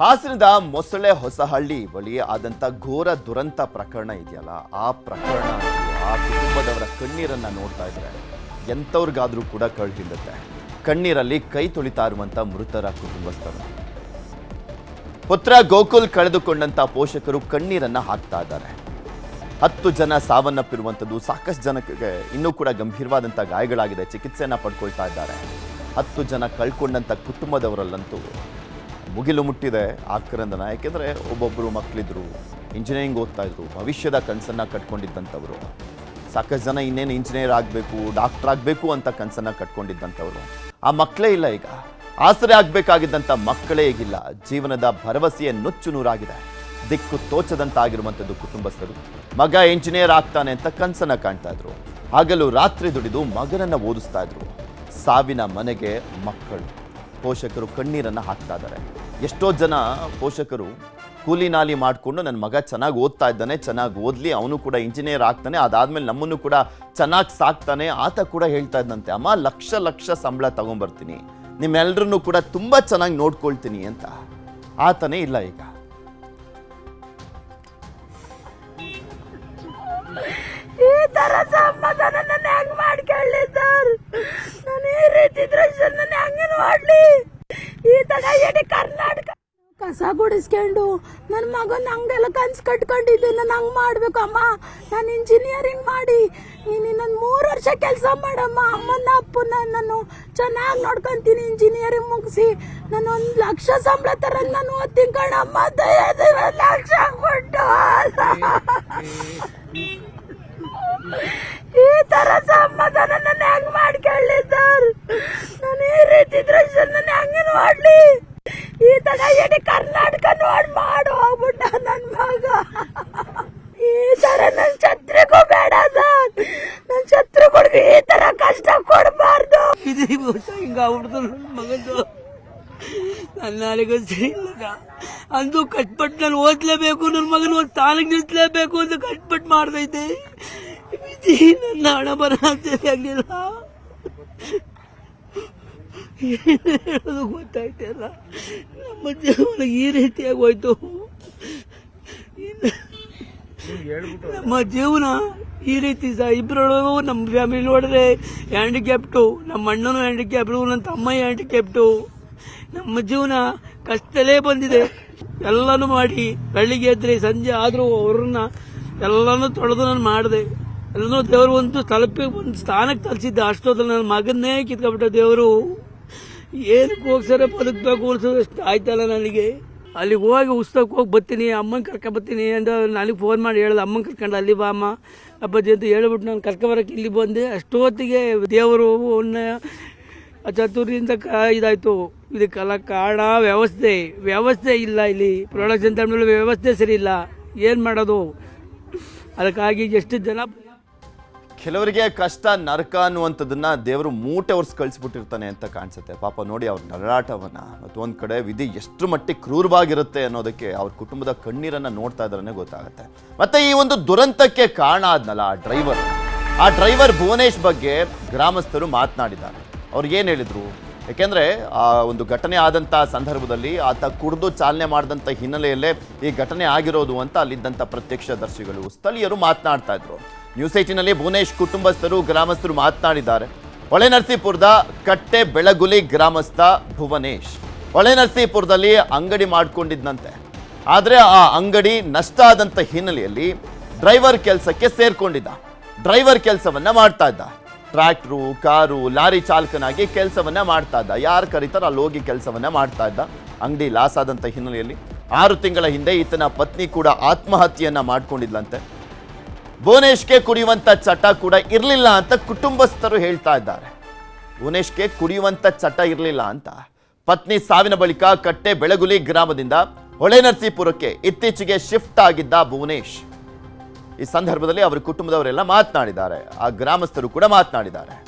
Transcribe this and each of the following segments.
ಹಾಸನದ ಮೊಸಳೆ ಹೊಸಹಳ್ಳಿ ಬಳಿ ಆದಂತ ಘೋರ ದುರಂತ ಪ್ರಕರಣ ಇದೆಯಲ್ಲ? ಆ ಪ್ರಕರಣ ಆ ಕುಟುಂಬದವರ ಕಣ್ಣೀರನ್ನ ನೋಡ್ತಾ ಇದ್ರೆ ಎಂಥವ್ರಿಗಾದ್ರೂ ಕೂಡ ಕಳ್ ಹಿಂಡುತ್ತೆ ಕಣ್ಣೀರಲ್ಲಿ ಕೈ ತೊಳಿತಾ ಇರುವಂತ ಮೃತರ ಕುಟುಂಬಸ್ಥರು. ಪುತ್ರ ಗೋಕುಲ್ ಕಳೆದುಕೊಂಡಂತ ಪೋಷಕರು ಕಣ್ಣೀರನ್ನ ಹಾಕ್ತಾ ಇದ್ದಾರೆ. ಹತ್ತು ಜನ ಸಾವನ್ನಪ್ಪಿರುವಂಥದ್ದು ಸಾಕಷ್ಟು ಜನಕ್ಕೆ ಇನ್ನೂ ಕೂಡ ಗಂಭೀರವಾದಂಥ ಗಾಯಗಳಾಗಿದೆ. ಚಿಕಿತ್ಸೆಯನ್ನು ಪಡ್ಕೊಳ್ತಾ ಇದ್ದಾರೆ. ಹತ್ತು ಜನ ಕಳ್ಕೊಂಡಂಥ ಕುಟುಂಬದವರಲ್ಲಂತೂ ಮುಗಿಲು ಮುಟ್ಟಿದೆ ಆಕ್ರಂದನ ಯಾಕೆಂದರೆ ಒಬ್ಬೊಬ್ಬರು ಮಕ್ಕಳಿದ್ರು ಇಂಜಿನಿಯರಿಂಗ್ ಓದ್ತಾ ಇದ್ರು, ಭವಿಷ್ಯದ ಕನಸನ್ನು ಕಟ್ಕೊಂಡಿದ್ದಂಥವ್ರು. ಸಾಕಷ್ಟು ಜನ ಇನ್ನೇನು ಇಂಜಿನಿಯರ್ ಆಗಬೇಕು ಡಾಕ್ಟರ್ ಆಗಬೇಕು ಅಂತ ಕನಸನ್ನು ಕಟ್ಕೊಂಡಿದ್ದಂಥವ್ರು. ಆ ಮಕ್ಕಳೇ ಇಲ್ಲ ಈಗ. ಆಸರೆ ಆಗಬೇಕಾಗಿದ್ದಂಥ ಮಕ್ಕಳೇ ಈಗಿಲ್ಲ. ಜೀವನದ ಭರವಸೆಯ ನುಚ್ಚು ನೂರಾಗಿದೆ. ದಿಕ್ಕು ತೋಚದಂತಾಗಿರುವಂಥದ್ದು ಕುಟುಂಬಸ್ಥರು. ಮಗ ಇಂಜಿನಿಯರ್ ಆಗ್ತಾನೆ ಅಂತ ಕನಸನ್ನ ಕಾಣ್ತಾ ಇದ್ರು. ಹಗಲು ರಾತ್ರಿ ದುಡಿದು ಮಗನನ್ನ ಓದಿಸ್ತಾ ಇದ್ರು. ಸಾವಿನ ಮನೆಗೆ ಮಕ್ಕಳು. ಪೋಷಕರು ಕಣ್ಣೀರನ್ನ ಹಾಕ್ತಾ ಇದ್ದಾರೆ. ಎಷ್ಟೋ ಜನ ಪೋಷಕರು ಕೂಲಿ ನಾಲಿ ಮಾಡಿಕೊಂಡು ನನ್ನ ಮಗ ಚೆನ್ನಾಗಿ ಓದ್ತಾ ಇದ್ದಾನೆ, ಚೆನ್ನಾಗಿ ಓದಲಿ, ಅವನು ಕೂಡ ಇಂಜಿನಿಯರ್ ಆಗ್ತಾನೆ, ಅದಾದಮೇಲೆ ನಮ್ಮನ್ನು ಕೂಡ ಚೆನ್ನಾಗಿ ಸಾಕ್ತಾನೆ, ಆತ ಕೂಡ ಹೇಳ್ತಾ ಇದ್ದಂತೆ ಅಮ್ಮ, ಲಕ್ಷ ಲಕ್ಷ ಸಂಬಳ ತಗೊಂಬರ್ತೀನಿ ನಿಮ್ಮೆಲ್ಲರನ್ನೂ ಕೂಡ ತುಂಬ ಚೆನ್ನಾಗಿ ನೋಡ್ಕೊಳ್ತೀನಿ ಅಂತ. ಆತನೇ ಇಲ್ಲ ಈಗ. ಈ ಮಾಡ್ಕೊಳ್ಳಿ ಸರ್? ನಾನು ಈ ರೀತಿ ದೃಶ್ಯ ನೋಡ್ಲಿ? ಇಡೀ ಕರ್ನಾಟಕ. ಕಸ ಗುಡಿಸ್ಕೊಂಡು ನನ್ನ ಮಗನ ಹಂಗೆಲ್ಲ ಕನ್ಸು ಕಟ್ಕೊಂಡಿದ್ದೆ ನಾನು ಹಂಗ್ ಮಾಡ್ಬೇಕು ಅಮ್ಮ. ನಾನು ಇಂಜಿನಿಯರಿಂಗ್ ಮಾಡಿ, ನೀನು ಇನ್ನೊಂದು ಮೂರು ವರ್ಷ ಕೆಲಸ ಮಾಡಮ್ಮ. ಅಮ್ಮನ ಅಪ್ಪನ ನಾನು ಚೆನ್ನಾಗಿ ನೋಡ್ಕೊಂತೀನಿ ಇಂಜಿನಿಯರಿಂಗ್ ಮುಗಿಸಿ. ನಾನು ಒಂದು ಲಕ್ಷ ಸಂಬಳ ತರ ನಾನು ಓದ್ತೀನಿ ಕಣಮ್ಮ. ಲಕ್ಷ ಕೊಟ್ಟು. ಈ ತರ ಸಮಾಧಾನ ನನ್ನ ಹೆಂಗ್ ಮಾಡ್ಕೊಳ್ಳಿ ಸರ್ ನಾನು ಈ ರೀತಿ ದೃಶ್ಯ ನನ್ನ ಹೆಂಗ್ ನೋಡ್ಲಿ. ಈ ತರ ಇಡೀ ಕರ್ನಾಟಕ ನೋಡ್ ಮಾಡು, ಹೋಗ್ಬಿಟ್ಟ ನನ್ ಮಗ. ಈ ತರ ನನ್ ಛತ್ರಿಗೂ ಬೇಡ ಸರ್. ನನ್ ಛತ್ರಿಗಳಿಗೆ ಈ ತರ ಕಷ್ಟ ಕೊಡಬಾರ್ದು. ಇದು ವರ್ಷ ಹಿಂಗಾಗ್ಬಿಡ್ತು ನನ್ನ ಮಗಂದು. ನನ್ನ ನಾಳೆಗೆ ಸರಿ ಇಲ್ಲ ಅಂದು ಕಟ್ಪಟ್ಟು ನಾನು ಓದ್ಲೇಬೇಕು ನನ್ನ ಮಗನ ಒಂದು ತಾಲಿಗೆ ನಿಲ್ಲಿಸ್ಲೇಬೇಕು ಅಂತ ಕಟ್ಪಟ್ಟು ಮಾಡ್ದೈತೆ. ನನ್ನ ಹಣ ಬರ ಆಗ್ಲಿಲ್ಲ. ಹೇಳೋದು ಗೊತ್ತಾಯ್ತಲ್ಲ? ನಮ್ಮ ಜೀವನ ಈ ರೀತಿಯಾಗಿ ಹೋಯ್ತು ನಮ್ಮ ಜೀವನ ಈ ರೀತಿ ಸಹ ಇಬ್ಬರೊಳಗೂ ನಮ್ಮ ಫ್ಯಾಮಿಲಿ ನೋಡಿದ್ರೆ ಹ್ಯಾಂಡಿಕ್ಯಾಪ್ಟು ನಮ್ಮ ಅಣ್ಣನೂ ಹ್ಯಾಂಡಿಕ್ಯಾಪ್ಟು ನನ್ನ ತಮ್ಮ ಹ್ಯಾಂಡಿಕ್ಯಾಪ್ಟು ನಮ್ಮ ಜೀವನ ಕಷ್ಟಲೇ ಬಂದಿದೆ. ಎಲ್ಲನೂ ಮಾಡಿ ಬೆಳಿಗ್ಗೆ ಎದ್ರೆ ಸಂಜೆ ಆದರೂ ಅವ್ರನ್ನ ಎಲ್ಲನೂ ತೊಳೆದು ನಾನು ಮಾಡಿದೆ. ಎಲ್ಲನೂ ದೇವರು ಒಂದು ತಲುಪಿ ಒಂದು ಸ್ಥಾನಕ್ಕೆ ತಲುಪಿಸಿದ್ದೆ ಅಷ್ಟೊತ್ತಲ್ಲಿ ನನ್ನ ಮಗನ್ನೇ ಕಿತ್ಕೊಬಿಟ್ಟ ದೇವರು. ಏನಕ್ಕೆ ಹೋಗ್ಸಾರೆ ಬದುಕಬೇಕು ಅನ್ಸೋದಷ್ಟು ಆಯ್ತಲ್ಲ ನನಗೆ? ಅಲ್ಲಿಗೆ ಹೋಗಿ ಉಸ್ತಕ್ಕೆ ಹೋಗಿ ಬರ್ತೀನಿ, ಅಮ್ಮನ ಕರ್ಕೊ ಬರ್ತೀನಿ ಅಂತ ನನಗೆ ಫೋನ್ ಮಾಡಿ ಹೇಳ್ದೆ. ಅಮ್ಮನ ಕರ್ಕೊಂಡು ಅಲ್ಲಿ ಬಾ ಅಮ್ಮ, ಅಪ್ಪಾಜಿ ಅಂತ ಹೇಳ್ಬಿಟ್ಟು ನಾನು ಕರ್ಕೊಬರಕ್ಕೆ ಇಲ್ಲಿ ಬಂದೆ. ಅಷ್ಟೊತ್ತಿಗೆ ದೇವರು ಚತುರ್ದಿಂದ ಕ ಇದಾಯಿತು. ಇದಕ್ಕೆಲ್ಲ ಕಾರಣ ವ್ಯವಸ್ಥೆ ವ್ಯವಸ್ಥೆ ಇಲ್ಲ ಇಲ್ಲಿ. ಪ್ರೊಡಕ್ಷನ್ ಟೈಮ್ನಲ್ಲಿ ವ್ಯವಸ್ಥೆ ಸರಿ ಇಲ್ಲ. ಏನು ಮಾಡೋದು? ಅದಕ್ಕಾಗಿ ಎಷ್ಟು ಜನ ಕೆಲವರಿಗೆ ಕಷ್ಟ, ನರಕ ಅನ್ನುವಂಥದ್ದನ್ನ ದೇವರು ಮೂಟೆ ಒರ್ಸ್ ಕಳಿಸ್ಬಿಟ್ಟಿರ್ತಾನೆ ಅಂತ ಕಾಣಿಸುತ್ತೆ. ಪಾಪ ನೋಡಿ ಅವ್ರ ನರಾಟವನ್ನ. ಮತ್ತು ಒಂದ್ ಕಡೆ ವಿಧಿ ಎಷ್ಟು ಮಟ್ಟಿಗೆ ಕ್ರೂರವಾಗಿರುತ್ತೆ ಅನ್ನೋದಕ್ಕೆ ಅವ್ರ ಕುಟುಂಬದ ಕಣ್ಣೀರನ್ನ ನೋಡ್ತಾ ಇದ್ರೇ ಗೊತ್ತಾಗುತ್ತೆ. ಮತ್ತೆ ಈ ಒಂದು ದುರಂತಕ್ಕೆ ಕಾರಣ ಆದ್ನಲ್ಲ ಆ ಡ್ರೈವರ್. ಆ ಡ್ರೈವರ್ ಭುವನೇಶ್ ಬಗ್ಗೆ ಗ್ರಾಮಸ್ಥರು ಮಾತನಾಡಿದ್ದಾರೆ. ಅವ್ರು ಏನು ಹೇಳಿದ್ರು? ಯಾಕೆಂದ್ರೆ ಆ ಒಂದು ಘಟನೆ ಆದಂಥ ಸಂದರ್ಭದಲ್ಲಿ ಆತ ಕುಡಿದು ಚಾಲನೆ ಮಾಡಿದಂಥ ಹಿನ್ನೆಲೆಯಲ್ಲೇ ಈ ಘಟನೆ ಆಗಿರೋದು ಅಂತ ಅಲ್ಲಿದ್ದಂಥ ಪ್ರತ್ಯಕ್ಷದರ್ಶಿಗಳು, ಸ್ಥಳೀಯರು ಮಾತನಾಡ್ತಾ ಇದ್ರು. ನ್ಯೂಸ್ ಏಟಿನಲ್ಲಿ ಭುವನೇಶ್ ಕುಟುಂಬಸ್ಥರು, ಗ್ರಾಮಸ್ಥರು ಮಾತನಾಡಿದ್ದಾರೆ. ಹೊಳೆನರಸೀಪುರದ ಕಟ್ಟೆ ಬೆಳಗುಲಿ ಗ್ರಾಮಸ್ಥ ಭುವನೇಶ್ ಹೊಳೆನರಸೀಪುರದಲ್ಲಿ ಅಂಗಡಿ ಮಾಡಿಕೊಂಡಿದ್ದಂತೆ ಆದರೆ ಆ ಅಂಗಡಿ ನಷ್ಟ ಆದಂಥ ಹಿನ್ನೆಲೆಯಲ್ಲಿ ಡ್ರೈವರ್ ಕೆಲಸಕ್ಕೆ ಸೇರಿಕೊಂಡಿದ್ದ. ಡ್ರೈವರ್ ಕೆಲಸವನ್ನ ಮಾಡ್ತಾ ಇದ್ದ. ಟ್ರ್ಯಾಕ್ಟ್ರು, ಕಾರು, ಲಾರಿ ಚಾಲಕನಾಗಿ ಕೆಲಸವನ್ನ ಮಾಡ್ತಾ ಇದ್ದ. ಯಾರು ಕರೀತಾರೋ ಅಲ್ಲಿ ಹೋಗಿ ಕೆಲಸವನ್ನ ಮಾಡ್ತಾ ಇದ್ದ. ಅಂಗಡಿ ಲಾಸ್ ಆದಂಥ ಹಿನ್ನೆಲೆಯಲ್ಲಿ ಆರು ತಿಂಗಳ ಹಿಂದೆ ಈತನ ಪತ್ನಿ ಕೂಡ ಆತ್ಮಹತ್ಯೆಯನ್ನ ಮಾಡ್ಕೊಂಡಿದ್ಲಂತೆ. ಭುವನೇಶ್ಗೆ ಕುಡಿಯುವಂಥ ಚಟ ಕೂಡ ಇರಲಿಲ್ಲ ಅಂತ ಕುಟುಂಬಸ್ಥರು ಹೇಳ್ತಾ ಇದ್ದಾರೆ. ಭುವನೇಶ್ಗೆ ಕುಡಿಯುವಂಥ ಚಟ ಇರಲಿಲ್ಲ ಅಂತ. ಪತ್ನಿ ಸಾವಿನ ಬಳಿಕ ಕಟ್ಟೆ ಬೆಳಗುಲಿ ಗ್ರಾಮದಿಂದ ಹೊಳೆನರಸೀಪುರಕ್ಕೆ ಇತ್ತೀಚೆಗೆ ಶಿಫ್ಟ್ ಆಗಿದ್ದ ಭುವನೇಶ್. ಈ ಸಂದರ್ಭದಲ್ಲಿ ಅವರ ಕುಟುಂಬದವರೆಲ್ಲ ಮಾತನಾಡಿದ್ದಾರೆ. ಆ ಗ್ರಾಮಸ್ಥರು ಕೂಡ ಮಾತನಾಡಿದ್ದಾರೆ.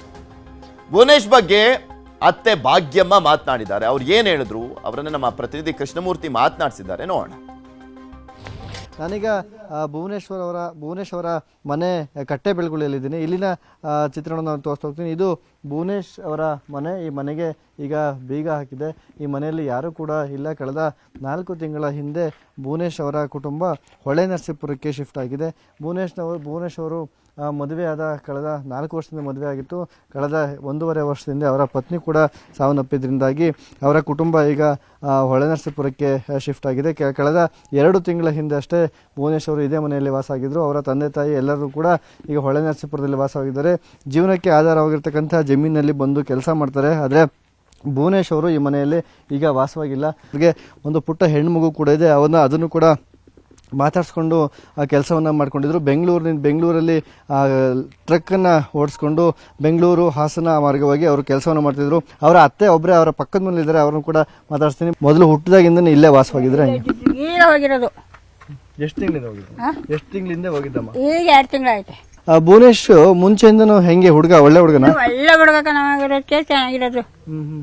ಭುವನೇಶ್ ಬಗ್ಗೆ ಅತ್ತೆ ಭಾಗ್ಯಮ್ಮ ಮಾತನಾಡಿದ್ದಾರೆ. ಅವ್ರು ಏನು ಹೇಳಿದ್ರು? ಅವರನ್ನು ನಮ್ಮ ಪ್ರತಿನಿಧಿ ಕೃಷ್ಣಮೂರ್ತಿ ಮಾತನಾಡಿಸಿದ್ದಾರೆ. ನೋಡೋಣ. ನಾನೀಗ ಭುವನೇಶ್ವರ್ ಅವರ, ಭುವನೇಶ್ವರ ಮನೆ ಕಟ್ಟೆ ಬೆಳಗುಳಿಯಲ್ಲಿದ್ದೀನಿ. ಇಲ್ಲಿನ ಚಿತ್ರಣವನ್ನು ನಾನು ತೋರಿಸ್ತಾ ಹೋಗ್ತೀನಿ. ಇದು ಭುವನೇಶ್ ಅವರ ಮನೆ. ಈ ಮನೆಗೆ ಈಗ ಬೀಗ ಹಾಕಿದೆ. ಈ ಮನೆಯಲ್ಲಿ ಯಾರೂ ಕೂಡ ಇಲ್ಲ. ಕಳೆದ ನಾಲ್ಕು ತಿಂಗಳ ಹಿಂದೆ ಭುವನೇಶ್ ಅವರ ಕುಟುಂಬ ಹೊಳೆ ನರಸೀಪುರಕ್ಕೆ ಶಿಫ್ಟ್ ಆಗಿದೆ. ಭುವನೇಶ್ನವರು ಭುವನೇಶ್ ಅವರು ಮದುವೆ ಮದುವೆಯಾದ ಕಳೆದ ನಾಲ್ಕು ವರ್ಷದಿಂದ ಮದುವೆ ಆಗಿತ್ತು. ಕಳೆದ ಒಂದೂವರೆ ವರ್ಷದಿಂದ ಅವರ ಪತ್ನಿ ಕೂಡ ಸಾವನ್ನಪ್ಪಿದ್ರಿಂದಾಗಿ ಅವರ ಕುಟುಂಬ ಈಗ ಹೊಳೆನರಸೀಪುರಕ್ಕೆ ಶಿಫ್ಟ್ ಆಗಿದೆ. ಕಳೆದ ಎರಡು ತಿಂಗಳ ಹಿಂದೆ ಅಷ್ಟೇ ಭುವನೇಶ್ ಅವರು ಇದೇ ಮನೆಯಲ್ಲಿ ವಾಸ ಆಗಿದ್ದರು ಅವರ ತಂದೆ ತಾಯಿ ಎಲ್ಲರೂ ಕೂಡ ಈಗ ಹೊಳೆನರಸೀಪುರದಲ್ಲಿ ವಾಸವಾಗಿದ್ದಾರೆ. ಜೀವನಕ್ಕೆ ಆಧಾರವಾಗಿರ್ತಕ್ಕಂಥ ಜಮೀನಲ್ಲಿ ಬಂದು ಕೆಲಸ ಮಾಡ್ತಾರೆ. ಆದರೆ ಭುವನೇಶ್ ಅವರು ಈ ಮನೆಯಲ್ಲಿ ಈಗ ವಾಸವಾಗಿಲ್ಲ. ಅವರಿಗೆ ಒಂದು ಪುಟ್ಟ ಹೆಣ್ಮಗು ಕೂಡ ಇದೆ. ಅವನ್ನ ಅದನ್ನು ಕೂಡ ಮಾತಾಡಿಸ್ಕೊಂಡು ಆ ಕೆಲಸವನ್ನು ಮಾಡ್ಕೊಂಡಿದ್ರು. ಬೆಂಗಳೂರಿನ ಬೆಂಗಳೂರಲ್ಲಿ ಟ್ರಕ್ಕನ್ನು ಓಡಿಸ್ಕೊಂಡು ಬೆಂಗಳೂರು ಹಾಸನ ಮಾರ್ಗವಾಗಿ ಅವರು ಕೆಲಸವನ್ನು ಮಾಡ್ತಿದ್ರು. ಅವರ ಅತ್ತೆ ಒಬ್ಬರೇ ಅವರ ಪಕ್ಕದ ಮೇಲೆ ಇದ್ದಾರೆ ಅವ್ರನ್ನು ಕೂಡ ಮಾತಾಡಿಸ್ತೀನಿ. ಮೊದಲು ಹುಟ್ಟಿದಾಗಿಂದನೇ ಇಲ್ಲೇ ವಾಸವಾಗಿದ್ರೆ ಹೋಗಿರೋದು ಎಷ್ಟು ತಿಂಗಳಿಂದ ಹೋಗಿದ್ದು? ಎಷ್ಟು ತಿಂಗಳಿಂದ ಹೋಗಿದ್ದಮ್ಮ? ಈಗ ಎರಡು ತಿಂಗಳಾಯ್ತು. ಆ, ಭುವನೇಶ್ ಮುಂಚೆಯಿಂದನೂ ಹೆಂಗೆ ಹುಡುಗ ಒಳ್ಳೆ ಹುಡುಗನ? ಒಳ್ಳೆ ಹುಡುಗ ಚೆನ್ನಾಗಿರೋದಕ್ಕೆ ಚೆನ್ನಾಗಿರೋದು.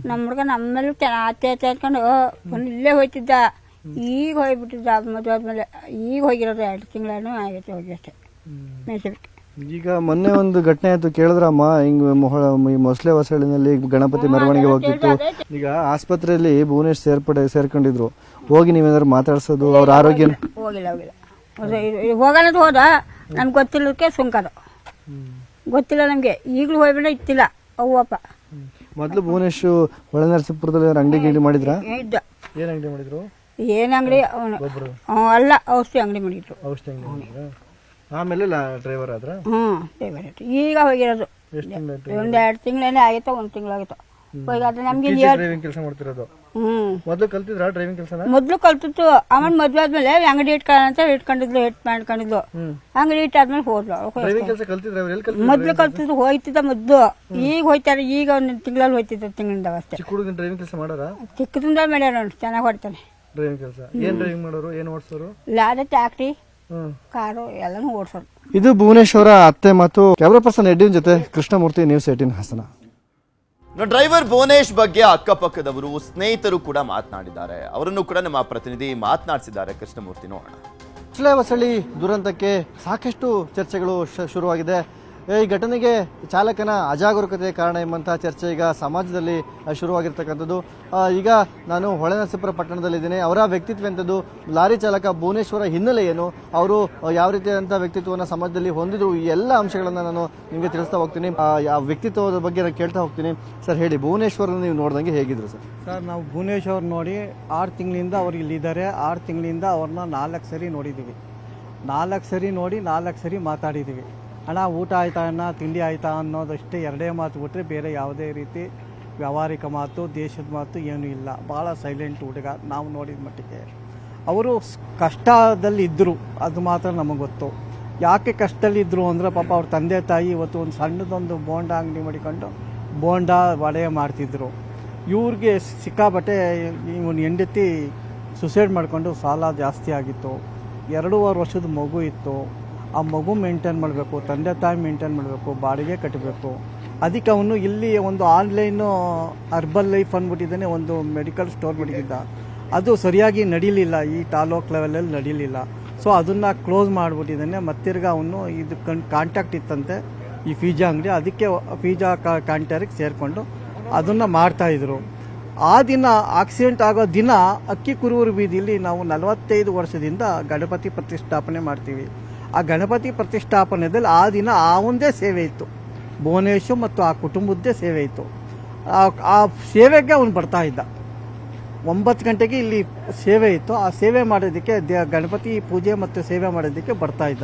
ನಮ್ಮ ಹುಡುಗ ನಮ್ಮಲ್ಲೂ ಚೆನ್ನಾಗಿ ಅತ್ತೆ ಅತ್ತೆ ಅಂದ್ಕೊಂಡು ಬಂದು ಇಲ್ಲೇ ಹೋಯ್ತಿದ್ದ. ಈಗ ಹೋಗ್ಬಿಟ್ಟಿದ್ದ ಮದುವೆ ಆದ್ಮೇಲೆ ಈಗ ಹೋಗಿರೋದು ಎರಡು ತಿಂಗಳೂ ಆಗೈತೆ ಹೋಗಿ ಅಷ್ಟೇ. ಮೈಸೂರಿಗೆ ಈಗ ಮೊನ್ನೆ ಒಂದು ಘಟನೆ ಆಯ್ತು ಕೇಳಿದ್ರಮ್ಮ? ಹಿಂಗ್ ಮೊಹಳ- ಈ ಮೊಸಳೆ ಹೊಸಳಿನಲ್ಲಿ ಗಣಪತಿ ಮೆರವಣಿಗೆ ಹೋಗ್ತಿತ್ತು. ಈಗ ಆಸ್ಪತ್ರೆಯಲ್ಲಿ ಭುವನೇಶ್ ಸೇರ್ಪಡೆ ಸೇರ್ಕೊಂಡಿದ್ರು. ಹೋಗಿ ನೀವೇನಾದ್ರು ಮಾತಾಡ್ಸೋದು ಅವ್ರ ಆರೋಗ್ಯ ಹೋಗಿಲ್ಲ ಹೋಗಿಲ್ಲ. ಅದು ಇದು- ಇದು ಹೋಗೋಣದು ಹೋದ ನಮ್ಗೆ ಗೊತ್ತಿಲ್ಲದಕ್ಕೆ ಸುಂಕದು. ಗೊತ್ತಿಲ್ಲ ನಮಗೆ ಈಗಲೂ ಹೋಗ್ಬಿಡ ಇತ್ತಿಲ್ಲ. ಅವ್ವಪ್ಪ ಮೊದಲು ಭುವನೇಶ್ ಹೊಳೆನರಸೀಪುರದಲ್ಲಿ ಏನಾದ್ರು ಅಂಗಡಿ ಗಿಂಡಿ ಮಾಡಿದ್ರ? ಇದ್ದ. ಏನ್ ಅಂಗಡಿ ಮಾಡಿದ್ರು? ಏನು ಅಂಗಡಿ? ಅವನು ಅಲ್ಲ ಔಷಧಿ ಅಂಗಡಿ ಮಾಡಿದ್ರು. ಔಷಧಿ ಅಂಗಡಿ ಮಾಡಿದ್ರ? ಆಮೇಲೆ ಡ್ರೈವರ್ ಆದ್ರ? ಹ್ಞೂ ಫೇವರೇಟ್ ಈಗ ಹೋಗಿರೋದು. ಒಂದು ಎರಡು ತಿಂಗಳೇನೆ ಆಗೈತೆ ಒಂದು ತಿಂಗಳಾಗಿತ್ತು ಹೋಗಿ ಅದು ನಮ್ಗೆ ಡ್ರೈವಿಂಗ್ ಕೆಲಸ ಮಾಡ್ತಿರೋದು? ಹ್ಞೂ ಮೊದಲು ಕಲ್ತಿದ್ರ ಡ್ರೈವಿಂಗ್ ಕೆಲಸನ? ಮೊದ್ಲು ಕಲ್ತಿತ್ತು. ಆಮೇಲೆ ಮದ್ವೆ ಆದ್ಮೇಲೆ ಅಂಗಡಿ ಇಟ್ಕೊಳ್ಳೋಂತ ಇಟ್ಕೊಂಡಿದ್ಲು ಇಟ್ ಮಾಡ್ಕೊಂಡಿದ್ಲು. ಅಂಗಡಿ ಇಟ್ಟಾದ್ಮೇಲೆ ಹೋದ್ಲು. ಡ್ರೈವಿಂಗ್ ಕೆಲಸ ಕಲ್ತಿದ್ರ ಎಲ್ಲಿ ಕಲ್ತಿದ್ರು ಮೊದ್ಲು ಕಲ್ತಿದ್ದು ಹೋಯ್ತಿದ್ದ ಮೊದ್ಲು. ಈಗ ಹೋಯ್ತಾರೆ ಈಗ ಒಂದು ತಿಂಗಳಲ್ಲಿ ಹೋಯ್ತಿದ್ದ ತಿಂಗಳಿಂದ ಅಷ್ಟೇ. ಚಿಕ್ಕ ಹುಡುಗನ ಡ್ರೈವಿಂಗ್ ಕೆಲಸ ಮಾಡಾರ? ಚಿಕ್ಕದಿಂದ ಮಾಡ್ಯಾರ ಚೆನ್ನಾಗಿ ಹೊಡ್ತಾನೆ. ಡ್ರೈವಿಂಗ್ ಕೆಲಸ. ಏನ್ ಡ್ರೈವಿಂಗ್ ಮಾಡೋರು? ಏನ್ ಓಡಿಸೋರು? ಲಾದ ಟ್ಯಾಕ್ಟ್ರಿ ಕಾರು ಎಲ್ಲನೂ ಓಡಿಸೋದು. ಇದು ಭುವನೇಶ್ವರ ಅತ್ತೆ ಮತ್ತು ಕ್ಯಾಮ್ರಾ ಪರ್ಸನ್ ಎಡ್ಡಿನ ಜೊತೆ Krishnamurthy news eighteen Hassan. Driver Bhuvanesh ಬಗ್ಗೆ ಅಕ್ಕಪಕ್ಕದವರು ಸ್ನೇಹಿತರು ಕೂಡ ಮಾತನಾಡಿದ್ದಾರೆ. ಅವರನ್ನು ಕೂಡ ನಮ್ಮ ಪ್ರತಿನಿಧಿ ಮಾತನಾಡಿಸಿದ್ದಾರೆ ಕೃಷ್ಣಮೂರ್ತಿ ನೋಡೋಣ. ಹೊಸಳಿ ದುರಂತಕ್ಕೆ ಸಾಕಷ್ಟು ಚರ್ಚೆಗಳು ಶುರುವಾಗಿದೆ. ಈ ಘಟನೆಗೆ ಚಾಲಕನ ಅಜಾಗರೂಕತೆ ಕಾರಣ ಎಂಬಂತಹ ಚರ್ಚೆ ಈಗ ಸಮಾಜದಲ್ಲಿ ಶುರುವಾಗಿರ್ತಕ್ಕಂಥದ್ದು. ಈಗ ನಾನು ಹೊಳೆನರಸೀಪುರ ಪಟ್ಟಣದಲ್ಲಿದ್ದೇನೆ. ಅವರ ವ್ಯಕ್ತಿತ್ವ ಎಂಥದ್ದು? ಲಾರಿ ಚಾಲಕ ಭುವನೇಶ್ವರ ಹಿನ್ನೆಲೆ ಏನು? ಅವರು ಯಾವ ರೀತಿಯಾದಂಥ ವ್ಯಕ್ತಿತ್ವವನ್ನು ಸಮಾಜದಲ್ಲಿ ಹೊಂದಿದ್ರು? ಈ ಎಲ್ಲ ಅಂಶಗಳನ್ನು ನಾನು ನಿಮಗೆ ತಿಳಿಸ್ತಾ ಹೋಗ್ತೀನಿ. ಆ, ಆ ವ್ಯಕ್ತಿತ್ವದ ಬಗ್ಗೆ ನಾನು ಕೇಳ್ತಾ ಹೋಗ್ತೀನಿ. ಸರ್ ಹೇಳಿ ಭುವನೇಶ್ವರನ ನೀವು ನೋಡ್ದಂಗೆ ಹೇಗಿದ್ರು ಸರ್? ಸರ್ ನಾವು ಭುವನೇಶ್ವರ್ ನೋಡಿ ಆರು ತಿಂಗಳಿಂದ ಅವ್ರು ಇಲ್ಲಿದ್ದಾರೆ. ಆರು ತಿಂಗಳಿಂದ ಅವ್ರನ್ನ ನಾಲ್ಕು ಸರಿ ನೋಡಿದ್ದೀವಿ. ನಾಲ್ಕು ಸರಿ ನೋಡಿ ನಾಲ್ಕು ಸರಿ ಮಾತಾಡಿದ್ದೀವಿ. ಅಣ್ಣ ಊಟ ಆಯ್ತಾ ಅಣ್ಣ? ತಿಂಡಿ ಆಯ್ತಾ ಅನ್ನೋದಷ್ಟೇ ಎರಡೇ ಮಾತು ಬಿಟ್ಟರೆ ಬೇರೆ ಯಾವುದೇ ರೀತಿ ವ್ಯಾವಹಾರಿಕ ಮಾತು, ದೇಶದ ಮಾತು ಏನೂ ಇಲ್ಲ. ಭಾಳ ಸೈಲೆಂಟ್ ಹುಡುಗ. ನಾವು ನೋಡಿದ ಮಟ್ಟಿಗೆ. ಅವರು ಕಷ್ಟದಲ್ಲಿ ಇದ್ದರು ಅದು ಮಾತ್ರ ನಮಗೆ ಗೊತ್ತು. ಯಾಕೆ ಕಷ್ಟದಲ್ಲಿ ಇದ್ದರು ಅಂದರೆ ಪಾಪ ಅವ್ರ ತಂದೆ ತಾಯಿ ಇವತ್ತು ಒಂದು ಸಣ್ಣದೊಂದು ಬೋಂಡ ಅಂಗಡಿ ಮಾಡಿಕೊಂಡು ಬೋಂಡ ವಡೆ ಮಾಡ್ತಿದ್ರು. ಇವ್ರಿಗೆ ಸಿಕ್ಕಾಬಟ್ಟೆ ಇವನು ಹೆಂಡತಿ ಸುಸೈಡ್ ಮಾಡಿಕೊಂಡು ಸಾಲ ಜಾಸ್ತಿ ಆಗಿತ್ತು. ಎರಡೂವರೆ ವರ್ಷದ ಮಗು ಇತ್ತು. ಆ ಮಗು ಮೇಂಟೈನ್ ಮಾಡಬೇಕು, ತಂದೆ ತಾಯಿ ಮೇಂಟೈನ್ ಮಾಡಬೇಕು, ಬಾಡಿಗೆ ಕಟ್ಟಬೇಕು ಅದಕ್ಕೆ ಅವನು ಇಲ್ಲಿ ಒಂದು ಆನ್ಲೈನು ಅರ್ಬಲ್ ಲೈಫ್ ಅಂದ್ಬಿಟ್ಟಿದ್ದಾನೆ, ಒಂದು ಮೆಡಿಕಲ್ ಸ್ಟೋರ್ ಬಿಟ್ಟಿದ್ದ ಅದು ಸರಿಯಾಗಿ ನಡೀಲಿಲ್ಲ, ಈ ತಾಲೂಕ್ ಲೆವೆಲಲ್ಲಿ ನಡೀಲಿಲ್ಲ. ಸೊ ಅದನ್ನು ಕ್ಲೋಸ್ ಮಾಡಿಬಿಟ್ಟಿದ್ದಾನೆ ಮತ್ತಿರ್ಗ ಅವನು ಇದು ಕನ್, ಕಾಂಟ್ಯಾಕ್ಟ್ ಇತ್ತಂತೆ, ಈ ಫೀಜಾ ಅಂಗಡಿ. ಅದಕ್ಕೆ ಫೀಜಾ ಕಾಂಟ್ಯಾರಿಗೆ ಸೇರಿಕೊಂಡು ಅದನ್ನು ಮಾಡ್ತಾಯಿದ್ರು ಆ ದಿನ, ಆಕ್ಸಿಡೆಂಟ್ ಆಗೋ ದಿನ, ಅಕ್ಕಿ ಕುರುವೂರು ಬೀದಿಲಿ ನಾವು ನಲವತ್ತೈದು ವರ್ಷದಿಂದ ಗಣಪತಿ ಪ್ರತಿಷ್ಠಾಪನೆ ಮಾಡ್ತೀವಿ. ಆ ಗಣಪತಿ ಪ್ರತಿಷ್ಠಾಪನೆಯಲ್ಲಿ ಆ ದಿನ ಆ ಒಂದೇ ಸೇವೆ ಇತ್ತು. ಭುವನೇಶು ಮತ್ತು ಆ ಕುಟುಂಬದ್ದೇ ಸೇವೆ ಇತ್ತು. ಆ- ಸೇವೆಗೆ ಅವನು ಬರ್ತಾ ಇದ್ದ. ಒಂಬತ್ತು ಗಂಟೆಗೆ ಇಲ್ಲಿ ಸೇವೆ ಇತ್ತು. ಆ ಸೇವೆ ಮಾಡೋದಕ್ಕೆ ಗಣಪತಿ ಪೂಜೆ ಮತ್ತು ಸೇವೆ ಮಾಡೋದಕ್ಕೆ ಬರ್ತಾ ಇದ್ದ.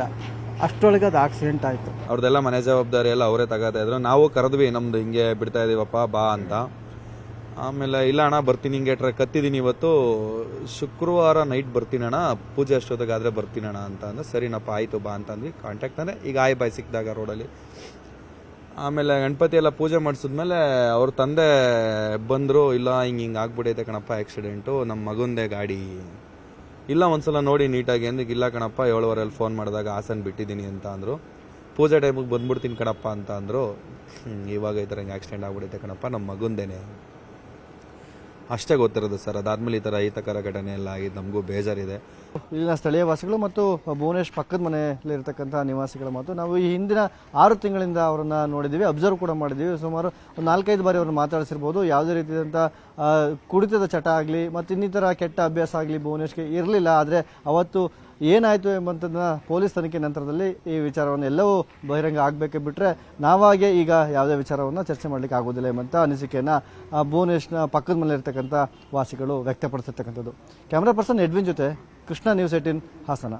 ಅಷ್ಟೊಳಗೆ ಅದು ಆಕ್ಸಿಡೆಂಟ್ ಆಯಿತು. ಅವ್ರದ್ದೆಲ್ಲ ಮನೆ ಜವಾಬ್ದಾರಿ ಎಲ್ಲ ಅವರೇ ತಗೋತಾ ಇದ್ರು. ನಾವು ಕರೆದ್ವಿ, ನಮ್ದು ಹಿಂಗೆ ಬಿಡ್ತಾ ಇದೀವಪ್ಪ, ಬಾ ಅಂತ. ಆಮೇಲೆ, ಇಲ್ಲ ಅಣ್ಣ, ಬರ್ತೀನಿ, ಹಿಂಗೆ ಟ್ರಕ್ ಕತ್ತಿದ್ದೀನಿ ಇವತ್ತು. ಶುಕ್ರವಾರ ನೈಟ್ ಬರ್ತೀನಿ ಅಣ್ಣ. ಪೂಜೆ ಅಷ್ಟೊತ್ತಿಗಾದ್ರೆ ಬರ್ತೀನಿ ಅಣ್ಣ ಅಂತ ಅಂದ್ರೆ ಸರಿನಪ್ಪ, ಆಯಿತು, ಬಾ ಅಂತ ಅಂದ್ವಿ. ಕಾಂಟ್ಯಾಕ್ಟ್ ಅಂದರೆ ಈಗ ಆಯ್ ಬಾಯ್ ಸಿಕ್ಕಿದಾಗ ರೋಡಲ್ಲಿ ಆಮೇಲೆ ಗಣಪತಿ ಎಲ್ಲ ಪೂಜೆ ಮಾಡಿಸಿದ್ಮೇಲೆ ಅವ್ರ ತಂದೆ ಬಂದರು, ಇಲ್ಲ, ಹಿಂಗೆ ಹಿಂಗೆ ಆಗ್ಬಿಡೈತೆ ಕಣಪ್ಪ ಆ್ಯಕ್ಸಿಡೆಂಟು ನಮ್ಮ ಮಗುಂದೇ ಗಾಡಿ. ಇಲ್ಲ, ಒಂದ್ಸಲ ನೋಡಿ ನೀಟಾಗಿ ಅಂದಿಗೆ ಇಲ್ಲ, ಕಣಪ್ಪ ಏಳುವರೆಯಲ್ಲಿ ಫೋನ್ ಮಾಡಿದಾಗ ಹಾಸನ್ ಬಿಟ್ಟಿದ್ದೀನಿ ಅಂತ ಅಂದರು. ಪೂಜೆ ಟೈಮಿಗೆ ಬಂದ್ಬಿಡ್ತೀನಿ ಕಣಪ್ಪ ಅಂತ ಅಂದರು. ಇವಾಗ ಈ ಥರ ಹಿಂಗೆ ಆಕ್ಸಿಡೆಂಟ್ ಆಗ್ಬಿಡೈತೆ ಕಣಪ್ಪ ನಮ್ಮ ಮಗುಂದೇನೆ. ಅಷ್ಟೇ ಗೊತ್ತಿರೋದು ಸರ್. ಅದಾದ್ಮೇಲೆ ಈ ಥರ ಅಹಿತಕರ ಘಟನೆ ಎಲ್ಲ ಆಗಿದ್ದು ನಮಗೂ ಬೇಜಾರಿದೆ. ಇಲ್ಲಿನ ಸ್ಥಳೀಯ ವಾಸಿಗಳು ಮತ್ತು ಭುವನೇಶ್ ಪಕ್ಕದ ಮನೆಯಲ್ಲಿರ್ತಕ್ಕಂಥ ನಿವಾಸಿಗಳ ಮಾತು. ನಾವು ಈ ಹಿಂದಿನ ಆರು ತಿಂಗಳಿಂದ ಅವರನ್ನು ನೋಡಿದ್ದೀವಿ, ಅಬ್ಸರ್ವ್ ಕೂಡ ಮಾಡಿದ್ದೀವಿ. ಸುಮಾರು ಒಂದು ನಾಲ್ಕೈದು ಬಾರಿ ಅವ್ರನ್ನ ಮಾತಾಡಿಸಿರ್ಬೋದು. ಯಾವುದೇ ರೀತಿಯಾದಂಥ ಕುಡಿತದ ಚಟ ಆಗಲಿ ಮತ್ತು ಇನ್ನಿತರ ಕೆಟ್ಟ ಅಭ್ಯಾಸ ಆಗಲಿ ಭುವನೇಶ್ಗೆ ಇರಲಿಲ್ಲ. ಆದರೆ ಅವತ್ತು ಏನಾಯಿತು ಎಂಬಂಥದ್ದನ್ನ ಪೊಲೀಸ್ ತನಿಖೆ ನಂತರದಲ್ಲಿ ಈ ವಿಚಾರವನ್ನು ಎಲ್ಲವೂ ಬಹಿರಂಗ ಆಗಬೇಕೆ ಬಿಟ್ಟರೆ ನಾವಾಗೆ ಈಗ ಯಾವುದೇ ವಿಚಾರವನ್ನು ಚರ್ಚೆ ಮಾಡಲಿಕ್ಕೆ ಆಗೋದಿಲ್ಲ ಎಂಬಂಥ ಅನಿಸಿಕೆಯನ್ನು ಭುವನೇಶ್ನ ಪಕ್ಕದ ಮನೆಯಲ್ಲಿರ್ತಕ್ಕಂಥ ವಾಸಿಗಳು ವ್ಯಕ್ತಪಡಿಸಿರ್ತಕ್ಕಂಥದ್ದು. ಕ್ಯಾಮ್ರಾ ಪರ್ಸನ್ ಎಡ್ವಿನ್ ಜೊತೆ ಕೃಷ್ಣ ನ್ಯೂಸ್ ಏಟಿನ್ ಹಾಸನ.